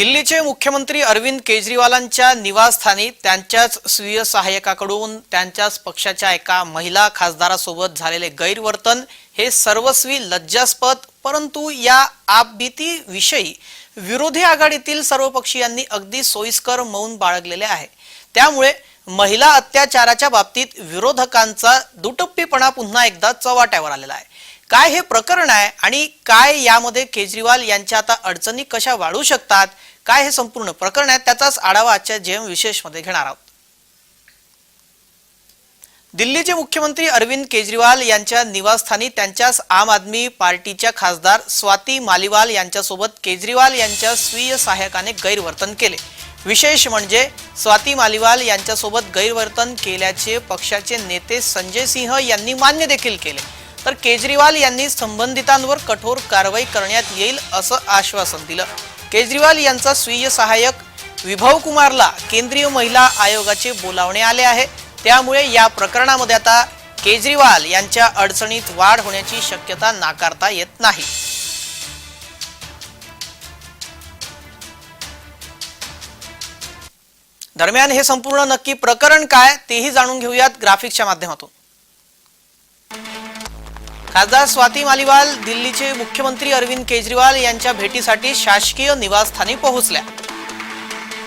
दिल्लीचे मुख्यमंत्री अरविंद केजरीवालांच्या निवासस्थानी त्यांच्याच स्वीय सहाय्यकाकडून त्यांच्याच पक्षाच्या एका महिला खासदारासोबत झालेले गैरवर्तन हे सर्वस्वी लज्जास्पद परंतु या आपभीतीविषयी विरोधी आघाडीतील सर्व पक्षीयांनी अगदी सोयीस्कर मौन बाळगलेले आहे. त्यामुळे महिला अत्याचाराच्या बाबतीत विरोधकांचा दुटप्पीपणा पुन्हा एकदा चव्हाट्यावर आलेला आहे. काय हे प्रकरण आहे आणि काय यामध्ये केजरीवाल यांच्या आता अडचणी कशा वाढू शकतात? काय हे संपूर्ण प्रकरण आहे? त्याचाच आढावा आजच्या जेम विशेषमध्ये घेणार आहोत. दिल्लीचे मुख्यमंत्री अरविंद केजरीवाल यांच्या निवासस्थानी त्यांच्याच आम आदमी पार्टीच्या खासदार स्वाती मालिवाल यांच्यासोबत केजरीवाल यांच्या स्वीय सहाय्यकाने गैरवर्तन केले. विशेष म्हणजे स्वाती मालिवाल यांच्यासोबत गैरवर्तन केल्याचे पक्षाचे नेते संजय सिंह यांनी मान्य देखील केले. तर केजरीवाल यांनी संबंधितांवर कठोर कारवाई करण्यात येईल असं आश्वासन दिलं. केजरीवाल यांचा स्वीय सहाय्यक विभव कुमारला केंद्रीय महिला आयोगाचे बोलावणे आले आहे. त्यामुळे या प्रकरणामध्ये आता केजरीवाल यांच्या अडचणीत वाढ होण्याची शक्यता नाकारता येत नाही. दरम्यान हे संपूर्ण नक्की प्रकरण काय तेही जाणून घेऊयात ग्राफिक्सच्या माध्यमातून. खासदार स्वाती मालिवाल दिल्लीचे मुख्यमंत्री अरविंद केजरीवाल यांच्या भेटीसाठी शासकीय निवासस्थानी पोहोचल्या.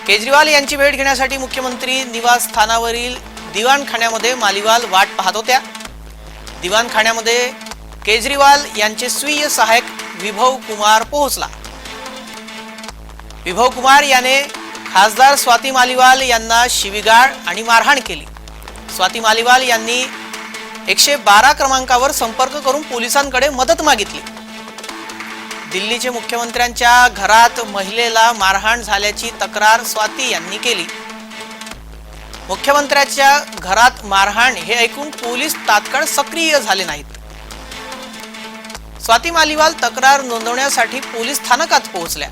केजरीवाल यांची भेट घेण्यासाठी मुख्यमंत्री निवासस्थानावरील दिवाणखान्यामध्ये मालिवाल वाट पाहत होत्या. दिवाणखान्यामध्ये केजरीवाल यांचे स्वीय सहाय्यक विभव कुमार पोहोचला. विभव कुमार याने खासदार स्वाती मालिवाल यांना शिवीगाळ आणि मारहाण केली. स्वाती मालिवाल यांनी एकशे बारा क्रमांकावर संपर्क करून पोलिसांकडे मदत मागितली. दिल्लीचे मुख्यमंत्र्यांच्या घरात महिलेला मारहाण झाल्याची तक्रार स्वाती यांनी केली. मुख्यमंत्र्यांच्या घरात मारहाण हे ऐकून पोलीस तात्काळ सक्रिय झाले नाहीत. स्वाती मालिवाल तक्रार नोंदवण्यासाठी पोलीस स्थानकात पोहोचल्या.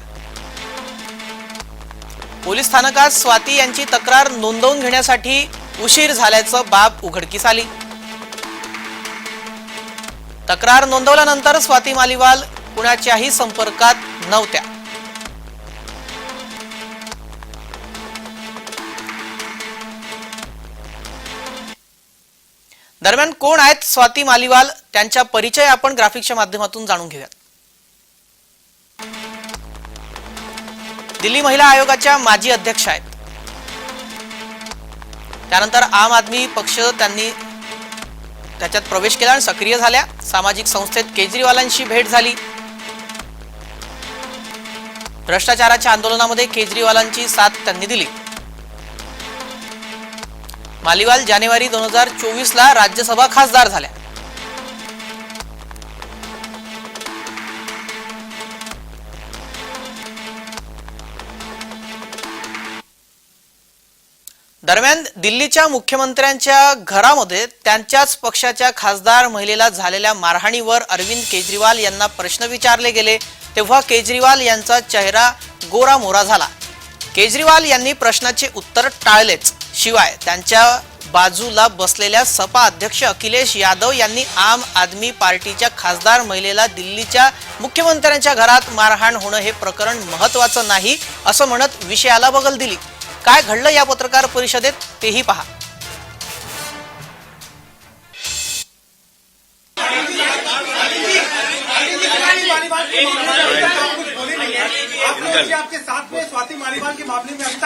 पोलीस स्थानकात स्वाती यांची तक्रार नोंदवून घेण्यासाठी उशीर झाल्याचं बाब उघडकीस आली. तक्रार नोंदवल्यानंतर स्वाती मालिवाल कुणाच्याही संपर्कात नव्हत्या. दरम्यान कोण आहेत स्वाती मालिवाल? त्यांचा परिचय आपण ग्राफिक्सच्या माध्यमातून जाणून घेऊयात. दिल्ली महिला आयोगाच्या माजी अध्यक्ष आहेत. त्यानंतर आम आदमी पक्ष त्यांनी त्याच्यात प्रवेश केला आणि सक्रिय झाल्या. सामाजिक संस्थेत केजरीवालांशी भेट झाली. भ्रष्टाचाराच्या आंदोलनामध्ये केजरीवालांची साथ त्यांनी दिली. मालिवाल जानेवारी दोन हजार चोवीस ला राज्यसभा खासदार झाल्या. दरम्यान दिल्लीच्या मुख्यमंत्र्यांच्या घरामध्ये त्यांच्याच पक्षाच्या खासदार महिलेला झालेल्या मारहाणीवर अरविंद केजरीवाल यांना प्रश्न विचारले गेले तेव्हा केजरीवाल यांचा चेहरा गोरा मोरा झाला. केजरीवाल यांनी प्रश्नाचे उत्तर टाळलेच. शिवाय त्यांच्या बाजूला बसलेल्या सपा अध्यक्ष अखिलेश यादव यांनी आम आदमी पार्टीच्या खासदार महिलेला दिल्लीच्या मुख्यमंत्र्यांच्या घरात मारहाण होणं हे प्रकरण महत्वाचं नाही असं म्हणत विषयाला बगल दिली. काय घडलं या पत्रकार परिषदेत तेही पहा.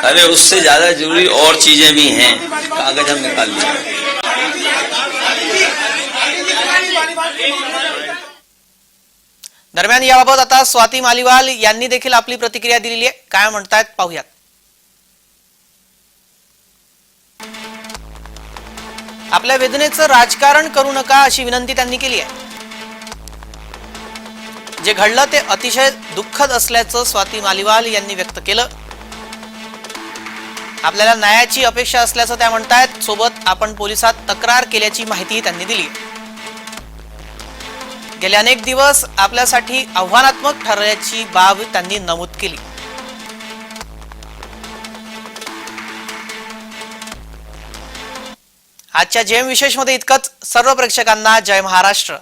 अरे उससे ज़्यादा ज़रूरी और चीज़ें भी हैं। कागज़ हम निकाल मामले दरम्यान याबाबत आता स्वाती मालिवाल यांनी देखील आपली प्रतिक्रिया दिलेली आहे. काय म्हणतायत पाहूयात. आपल्या वेदनेचं राजकारण करू नका अशी विनंती त्यांनी केली आहे. जे घडलं ते अतिशय दुःखद असल्याचं स्वाती मालिवाल यांनी व्यक्त केलं. आपल्याला न्यायाची अपेक्षा असल्याचं त्या म्हणतायत सोबत आपण पोलिसात तक्रार केल्याची माहिती त्यांनी दिली गेले अनेक दिवस आपल्यासाठी आव्हानात्मक ठरल्याची बाब त्यांनी नमूद केली. आजच्या जेम विशेषमध्ये इतकंच. सर्व प्रेक्षकांना जय महाराष्ट्र.